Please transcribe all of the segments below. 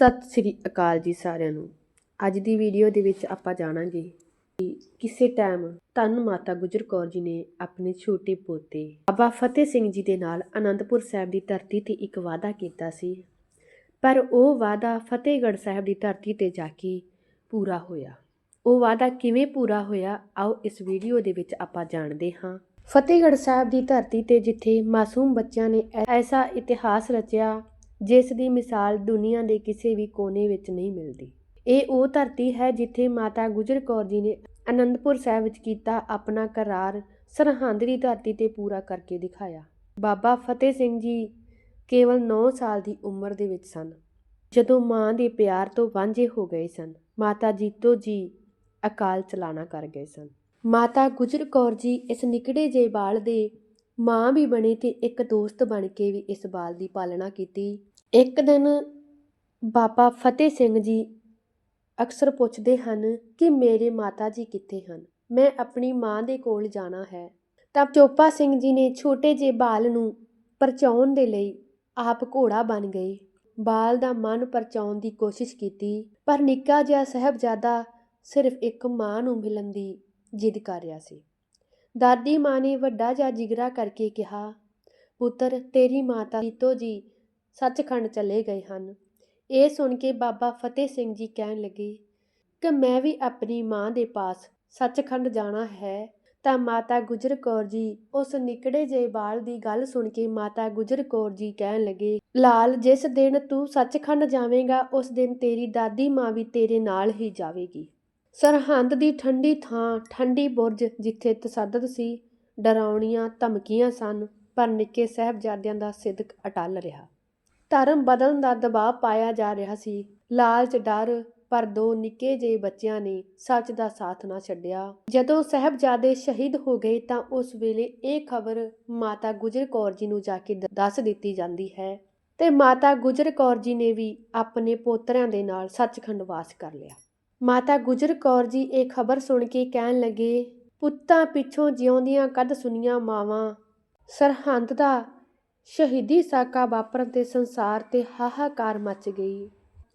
ਸਤਿ ਸ੍ਰੀ ਅਕਾਲ ਜੀ ਸਾਰਿਆਂ ਨੂੰ। ਅੱਜ ਦੀ ਵੀਡੀਓ ਦੇ ਵਿੱਚ ਆਪਾਂ ਜਾਣਾਂਗੇ ਕਿ ਕਿਸੇ ਟਾਈਮ ਧੰਨ ਮਾਤਾ ਗੁਜਰ ਕੌਰ ਜੀ ਨੇ ਆਪਣੇ ਛੋਟੇ ਪੋਤੇ ਬਾਬਾ ਫਤਿਹ ਸਿੰਘ ਜੀ ਦੇ ਨਾਲ ਅਨੰਦਪੁਰ ਸਾਹਿਬ ਦੀ ਧਰਤੀ ਤੇ ਇੱਕ ਵਾਅਦਾ ਕੀਤਾ ਸੀ। ਪਰ ਉਹ ਵਾਅਦਾ ਫਤਿਹਗੜ੍ਹ ਸਾਹਿਬ ਦੀ ਧਰਤੀ ਤੇ ਜਾ ਕੇ ਪੂਰਾ ਹੋਇਆ। ਉਹ ਵਾਅਦਾ ਕਿਵੇਂ ਪੂਰਾ ਹੋਇਆ, ਆਓ ਇਸ ਵੀਡੀਓ ਦੇ ਵਿੱਚ ਆਪਾਂ ਜਾਣਦੇ ਹਾਂ। ਫਤਿਹਗੜ੍ਹ ਸਾਹਿਬ ਦੀ ਧਰਤੀ ਤੇ ਜਿੱਥੇ ਮਾਸੂਮ ਬੱਚਿਆਂ ਨੇ ਐਸਾ ਇਤਿਹਾਸ ਰਚਿਆ ਜਿਸ ਦੀ ਮਿਸਾਲ ਦੁਨੀਆ ਦੇ ਕਿਸੇ ਵੀ ਕੋਨੇ ਵਿੱਚ ਨਹੀਂ ਮਿਲਦੀ। ਇਹ ਉਹ ਧਰਤੀ ਹੈ ਜਿੱਥੇ ਮਾਤਾ ਗੁਜਰ ਕੌਰ ਜੀ ਨੇ ਅਨੰਦਪੁਰ ਸਾਹਿਬ ਵਿੱਚ ਕੀਤਾ ਆਪਣਾ ਕਰਾਰ, ਸਰਹੰਦ ਦੀ ਧਰਤੀ ਤੇ ਪੂਰਾ ਕਰਕੇ ਦਿਖਾਇਆ। ਬਾਬਾ ਫਤਿਹ ਸਿੰਘ ਜੀ ਕੇਵਲ 9 ਸਾਲ ਦੀ ਉਮਰ ਦੇ ਵਿੱਚ ਸਨ। ਜਦੋਂ ਮਾਂ ਦੇ ਪਿਆਰ ਤੋਂ ਵਾਂਝੇ ਹੋ ਗਏ ਸਨ, ਮਾਤਾ ਜੀਤੋ ਜੀ ਅਕਾਲ ਚਲਾਣਾ ਕਰ ਗਏ ਸਨ। ਮਾਤਾ ਗੁਜਰ ਕੌਰ ਜੀ ਇਸ ਨਿਕੜੇ ਜੇ ਬਾਲ ਦੇ ਮਾਂ ਵੀ ਬਣੇ ਤੇ ਇੱਕ ਦੋਸਤ ਬਣ ਕੇ ਵੀ ਇਸ ਬਾਲ ਦੀ ਪਾਲਣਾ ਕੀਤੀ। ਇੱਕ ਦਿਨ ਬਾਬਾ ਫਤਿਹ ਸਿੰਘ ਜੀ ਅਕਸਰ ਪੁੱਛਦੇ ਹਨ ਕਿ ਮੇਰੇ ਮਾਤਾ ਜੀ ਕਿੱਥੇ ਹਨ? ਮੈਂ ਆਪਣੀ ਮਾਂ ਦੇ ਕੋਲ ਜਾਣਾ ਹੈ। ਤਾਂ ਚੋਪਾ ਸਿੰਘ ਜੀ ਨੇ ਛੋਟੇ ਜਿਹੇ ਬਾਲ ਨੂੰ ਪਰਚਾਉਣ ਦੇ ਲਈ ਆਪ ਘੋੜਾ ਬਣ ਗਏ। ਬਾਲ ਦਾ ਮਨ ਪਰਚਾਉਣ ਦੀ ਕੋਸ਼ਿਸ਼ ਕੀਤੀ, ਪਰ ਨਿੱਕਾ ਜਿਹਾ ਸਾਹਿਬਜ਼ਾਦਾ ਸਿਰਫ ਇੱਕ ਮਾਂ ਨੂੰ ਮਿਲਣ ਦੀ ਜਿੱਦ ਕਰ ਰਿਹਾ ਸੀ। ਦਾਦੀ ਮਾਂ ਨੇ ਵੱਡਾ ਜਿਹਾ ਜਿਗਰਾ ਕਰਕੇ ਕਿਹਾ, ਪੁੱਤਰ, ਤੇਰੀ ਮਾਤਾ ਜੀਤੋ ਜੀ ਸੱਚਖੰਡ ਚਲੇ ਗਏ ਹਨ। ਇਹ ਸੁਣ ਕੇ ਬਾਬਾ ਫਤਿਹ ਸਿੰਘ ਜੀ ਕਹਿਣ ਲੱਗੇ, ਕਿ ਮੈਂ ਵੀ ਆਪਣੀ ਮਾਂ ਦੇ ਪਾਸ ਸੱਚਖੰਡ ਜਾਣਾ ਹੈ, ਤਾਂ ਮਾਤਾ ਗੁਜਰ ਕੌਰ ਜੀ ਉਸ ਨਿਕੜੇ ਜਿਹੇ ਬਾਲ ਦੀ ਗੱਲ ਸੁਣ ਕੇ ਮਾਤਾ ਗੁਜਰ ਕੌਰ ਜੀ ਕਹਿਣ ਲੱਗੇ, ਲਾਲ, ਜਿਸ ਦਿਨ ਤੂੰ ਸੱਚਖੰਡ ਜਾਵੇਂਗਾ, ਉਸ ਦਿਨ ਤੇਰੀ ਦਾਦੀ ਮਾਂ ਵੀ ਤੇਰੇ ਨਾਲ ਹੀ ਜਾਵੇਗੀ। ਸਰਹੰਦ ਦੀ ਠੰਡੀ ਥਾਂ, ਠੰਡੀ ਬੁਰਜ ਜਿੱਥੇ ਤਸੱਦਦ ਸੀ, ਡਰਾਉਣੀਆਂ ਧਮਕੀਆਂ ਸਨ, ਪਰ ਨਿੱਕੇ ਸਾਹਿਬਜ਼ਾਦਿਆਂ ਦਾ ਸਿਦਕ ਅਟਲ ਰਿਹਾ। ਧਰਮ ਬਦਲਣ ਦਾ ਦਬਾਅ ਪਾਇਆ ਜਾ ਰਿਹਾ ਸੀ। ਲਾਲਚ, ਡਰ, ਪਰ ਦੋ ਨਿੱਕੇ ਜਿਹੇ ਬੱਚਿਆਂ ਨੇ ਸੱਚ ਦਾ ਸਾਥ ਨਾ ਛੱਡਿਆ। ਜਦੋਂ ਸਾਹਿਬਜ਼ਾਦੇ ਸ਼ਹੀਦ ਹੋ ਗਏ ਤਾਂ ਉਸ ਵੇਲੇ ਇਹ ਖਬਰ ਮਾਤਾ ਗੁਜਰ ਕੌਰ ਜੀ ਨੂੰ ਜਾ ਕੇ ਦ- ਦੱਸ ਦਿੱਤੀ ਜਾਂਦੀ ਹੈ ਤੇ ਮਾਤਾ ਗੁਜਰ ਕੌਰ ਜੀ ਨੇ ਵੀ ਆਪਣੇ ਪੋਤਰਿਆਂ ਦੇ ਨਾਲ ਸੱਚਖੰਡ ਵਾਸ ਕਰ ਲਿਆ। ਮਾਤਾ ਗੁਜਰ ਕੌਰ ਜੀ ਇਹ ਖਬਰ ਸੁਣ ਕੇ ਕਹਿਣ ਲੱਗੇ, ਪੁੱਤਾਂ ਪਿੱਛੋਂ ਜਿਉਂਦੀਆਂ ਕਦ ਸੁਨੀਆਂ ਮਾਵਾਂ? ਸਰਹੰਦ ਦਾ ਸ਼ਹੀਦੀ ਸਾਕਾ ਵਾਪਰਨ ਤੇ ਸੰਸਾਰ ਤੇ ਹਾਹਾਕਾਰ ਮਚ ਗਈ।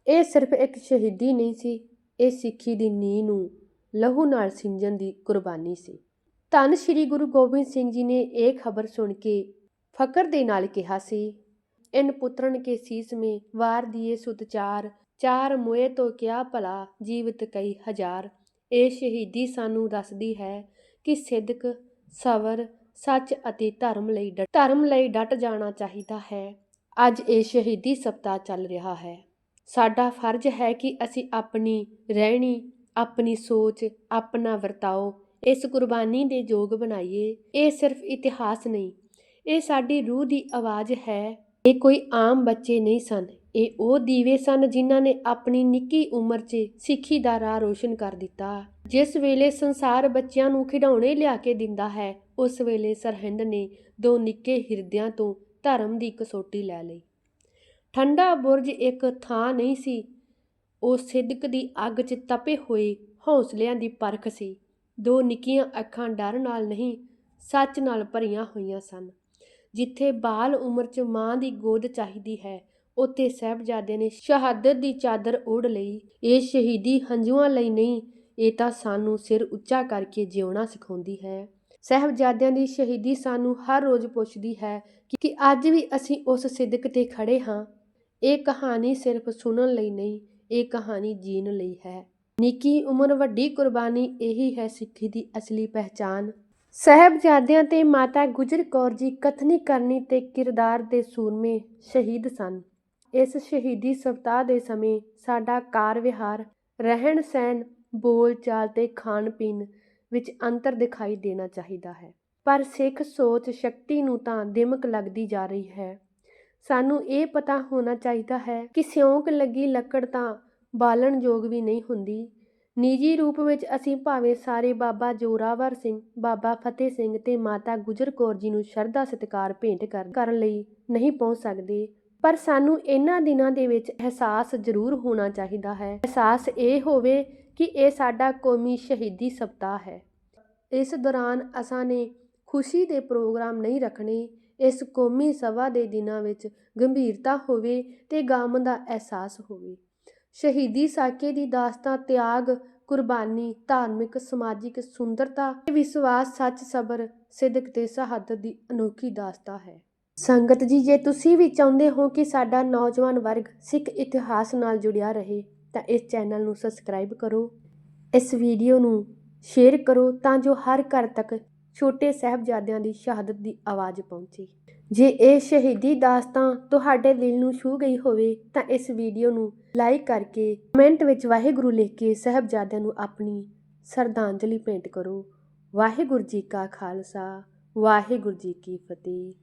ਇਹ ਸਿਰਫ ਇੱਕ ਸ਼ਹੀਦੀ ਨਹੀਂ ਸੀ, ਇਹ ਸਿੱਖੀ ਦੀ ਨੀਂਹ ਨੂੰ ਲਹੂ ਨਾਲ ਸਿੰਜਣ ਦੀ ਕੁਰਬਾਨੀ ਸੀ। ਧੰਨ ਸ਼੍ਰੀ ਗੁਰੂ ਗੋਬਿੰਦ ਸਿੰਘ ਜੀ ਨੇ ਇਹ ਖਬਰ ਸੁਣ ਕੇ ਫਕਰ ਦੇ ਨਾਲ ਕਿਹਾ ਸੀ, ਇਨ ਪੁੱਤਰਨ ਕੇ ਸੀਸ ਮੇ ਵਾਰ ਦੀਏ ਸੁਤ ਚਾਰ ਚਾਰ ਮੋਏ ਤੋਂ ਕਿਆ ਭਲਾ ਜੀਵਤ ਕਈ ਹਜ਼ਾਰ। ਇਹ ਸ਼ਹੀਦੀ ਸਾਨੂੰ ਦੱਸਦੀ ਹੈ ਕਿ ਸਿੱਧਕ ਸਬਰ ਸੱਚ ਅਤੇ ਧਰਮ ਲਈ ਡਟ ਧਰਮ ਲਈ ਡਟ ਜਾਣਾ ਚਾਹੀਦਾ ਹੈ। ਅੱਜ ਇਹ ਸ਼ਹੀਦੀ ਸਪਤਾਹ ਚੱਲ ਰਿਹਾ ਹੈ। ਸਾਡਾ ਫਰਜ਼ ਹੈ ਕਿ ਅਸੀਂ ਆਪਣੀ ਰਹਿਣੀ, ਆਪਣੀ ਸੋਚ, ਆਪਣਾ ਵਰਤਾਓ, ਇਸ ਕੁਰਬਾਨੀ ਦੇ ਯੋਗ ਬਣਾਈਏ। ਇਹ ਸਿਰਫ ਇਤਿਹਾਸ ਨਹੀਂ, ਇਹ ਸਾਡੀ ਰੂਹ ਦੀ ਆਵਾਜ਼ ਹੈ। ਇਹ ਕੋਈ ਆਮ ਬੱਚੇ ਨਹੀਂ ਸਨ, ਇਹ ਉਹ ਦੀਵੇ ਸਨ ਜਿਨ੍ਹਾਂ ਨੇ ਆਪਣੀ ਨਿੱਕੀ ਉਮਰ 'ਚ ਸਿੱਖੀ ਦਾ ਰਾਹ ਰੋਸ਼ਨ ਕਰ ਦਿੱਤਾ। ਜਿਸ ਵੇਲੇ ਸੰਸਾਰ ਬੱਚਿਆਂ ਨੂੰ ਖਿਡੌਣੇ ਲਿਆ ਕੇ ਦਿੰਦਾ ਹੈ ਉਸ ਵੇਲੇ ਸਰਹਿੰਦ ਨੇ ਦੋ ਨਿੱਕੇ ਹਿਰਦਿਆਂ ਤੋਂ ਧਰਮ ਦੀ ਕਸੋਟੀ ਲੈ ਲਈ। ਠੰਡਾ ਬੁਰਜ ਇੱਕ ਥਾਂ ਨਹੀਂ ਸੀ। ਉਹ ਸਿੱਦਕ ਦੀ ਅੱਗ 'ਚ ਤਪੇ ਹੋਏ ਹੌਸਲਿਆਂ ਦੀ ਪਰਖ ਸੀ। ਦੋ ਨਿੱਕੀਆਂ ਅੱਖਾਂ ਡਰ ਨਾਲ ਨਹੀਂ, ਸੱਚ ਨਾਲ ਭਰੀਆਂ ਹੋਈਆਂ ਸਨ। ਜਿੱਥੇ ਬਾਲ ਉਮਰ 'ਚ ਮਾਂ ਦੀ ਗੋਦ ਚਾਹੀਦੀ ਹੈ, ਉੱਥੇ ਸਾਹਿਬਜ਼ਾਦੇ ਨੇ ਸ਼ਹਾਦਤ ਦੀ ਚਾਦਰ ਓੜ ਲਈ। ਇਹ ਸ਼ਹੀਦੀ ਹੰਝੂਆਂ ਲਈ ਨਹੀਂ, ਇਹ ਤਾਂ ਸਾਨੂੰ ਸਿਰ ਉੱਚਾ ਕਰਕੇ ਜਿਉਣਾ ਸਿਖਾਉਂਦੀ ਹੈ। ਸਾਹਿਬਜ਼ਾਦਿਆਂ ਦੀ ਸ਼ਹੀਦੀ ਸਾਨੂੰ ਹਰ ਰੋਜ਼ ਪੁੱਛਦੀ ਹੈ ਕਿ- ਅੱਜ ਵੀ ਅਸੀਂ ਉਸ ਸਿੱਦਕ ਤੇ ਖੜੇ ਹਾਂ। ਇਹ ਕਹਾਣੀ ਸਿਰਫ ਸੁਣਨ ਲਈ ਨਹੀਂ, ਇਹ ਕਹਾਣੀ ਜੀਣ ਲਈ ਹੈ। ਨਿੱਕੀ ਉਮਰ ਵੱਡੀ ਕੁਰਬਾਨੀ ਇਹੀ ਹੈ ਸਿੱਖੀ ਦੀ ਅਸਲੀ ਪਹਿਚਾਨ ਸਾਹਿਬਜ਼ਾਦਿਆਂ ਤੇ ਮਾਤਾ ਗੁਜਰ ਕੌਰ ਜੀ ਕਥਨੀ ਕਰਨੀ ਤੇ ਕਿਰਦਾਰ ਦੇ ਸੂਰਮੇ ਸ਼ਹੀਦ ਸਨ। ਇਸ ਸ਼ਹੀਦੀ ਸਪਤਾਹ ਦੇ ਸਮੇਂ ਸਾਡਾ ਕਾਰ ਵਿਹਾਰ ਰਹਿਣ ਸਹਿਣ ਬੋਲ ਚਾਲ ਤੇ ਖਾਣ ਪੀਣ ਵਿੱਚ ਅੰਤਰ ਦਿਖਾਈ ਦੇਣਾ ਚਾਹੀਦਾ ਹੈ। ਪਰ ਸਿੱਖ ਸੋਚ ਸ਼ਕਤੀ ਨੂੰ ਤਾਂ ਦਿਮਕ ਲੱਗਦੀ ਜਾ ਰਹੀ ਹੈ। ਸਾਨੂੰ ਇਹ ਪਤਾ ਹੋਣਾ ਚਾਹੀਦਾ ਹੈ ਕਿ ਸਿਉਂਕ ਲੱਗੀ ਲੱਕੜ ਤਾਂ ਬਾਲਣ ਯੋਗ ਵੀ ਨਹੀਂ ਹੁੰਦੀ। ਨਿੱਜੀ ਰੂਪ ਵਿੱਚ ਅਸੀਂ ਭਾਵੇਂ ਸਾਰੇ ਬਾਬਾ ਜੋਰਾਵਰ ਸਿੰਘ, ਬਾਬਾ ਫਤਿਹ ਸਿੰਘ ਤੇ ਮਾਤਾ ਗੁਜਰ ਕੌਰ ਜੀ ਨੂੰ ਸ਼ਰਧਾ ਸਤਿਕਾਰ ਭੇਂਟ ਕਰ- ਕਰਨ ਲਈ ਨਹੀਂ ਪਹੁੰਚ ਸਕਦੇ। ਪਰ ਸਾਨੂੰ ਇਹਨਾਂ ਦਿਨਾਂ ਦੇ ਵਿੱਚ ਅਹਿਸਾਸ ਜ਼ਰੂਰ ਹੋਣਾ ਚਾਹੀਦਾ ਹੈ। ਅਹਿਸਾਸ ਇਹ ਹੋਵੇ ਕਿ ਇਹ ਸਾਡਾ ਕੌਮੀ ਸ਼ਹੀਦੀ ਸਪਤਾਹ ਹੈ। ਇਸ ਦੌਰਾਨ ਅਸਾਂ ਨੇ ਖੁਸ਼ੀ ਦੇ ਪ੍ਰੋਗਰਾਮ ਨਹੀਂ ਰੱਖਣੇ, ਇਸ ਕੌਮੀ ਸਭਾ ਦੇ ਦਿਨਾਂ ਵਿੱਚ ਗੰਭੀਰਤਾ ਹੋਵੇ ਤੇ ਗਮ ਦਾ ਅਹਿਸਾਸ ਹੋਵੇ। ਸ਼ਹੀਦੀ ਸਾਕੇ ਦੀ ਦਾਸਤਾਂ ਤਿਆਗ, ਕੁਰਬਾਨੀ, ਧਾਰਮਿਕ, ਸਮਾਜਿਕ ਸੁੰਦਰਤਾ ਤੇ ਵਿਸ਼ਵਾਸ ਸੱਚ ਸਬਰ ਸਿਦਕ ਤੇ ਸ਼ਹਾਦਤ ਦੀ ਅਨੋਖੀ ਦਾਸਤਾਨ ਹੈ। ਸੰਗਤ ਜੀ, ਜੇ ਤੁਸੀਂ ਵੀ ਚਾਹੁੰਦੇ ਹੋ ਕਿ ਸਾਡਾ ਨੌਜਵਾਨ ਵਰਗ ਸਿੱਖ ਇਤਿਹਾਸ ਨਾਲ ਜੁੜਿਆ ਰਹੇ, ਤਾਂ ਇਸ ਚੈਨਲ ਨੂੰ ਸਬਸਕ੍ਰਾਈਬ ਕਰੋ। ਇਸ ਵੀਡੀਓ ਨੂੰ ਸ਼ੇਅਰ ਕਰੋ ਤਾਂ ਜੋ ਹਰ ਘਰ ਤੱਕ ਛੋਟੇ ਸਾਹਿਬਜ਼ਾਦਿਆਂ ਦੀ ਸ਼ਹਾਦਤ ਦੀ ਆਵਾਜ਼ ਪਹੁੰਚੇ। ਜੇ ਇਹ ਸ਼ਹੀਦੀ ਦਾਸਤਾਨ ਤੁਹਾਡੇ ਦਿਲ ਨੂੰ ਛੂ ਗਈ ਹੋਵੇ, ਤਾਂ ਇਸ ਵੀਡੀਓ ਨੂੰ ਲਾਈਕ ਕਰਕੇ ਕਮੈਂਟ ਵਿੱਚ ਵਾਹਿਗੁਰੂ ਲਿਖ ਕੇ ਸਾਹਿਬਜ਼ਾਦਿਆਂ ਨੂੰ ਆਪਣੀ ਸ਼ਰਧਾਂਜਲੀ ਭੇਂਟ ਕਰੋ। ਵਾਹਿਗੁਰੂ ਜੀ ਕਾ ਖਾਲਸਾ, ਵਾਹਿਗੁਰੂ ਜੀ ਕੀ ਫਤਿਹ।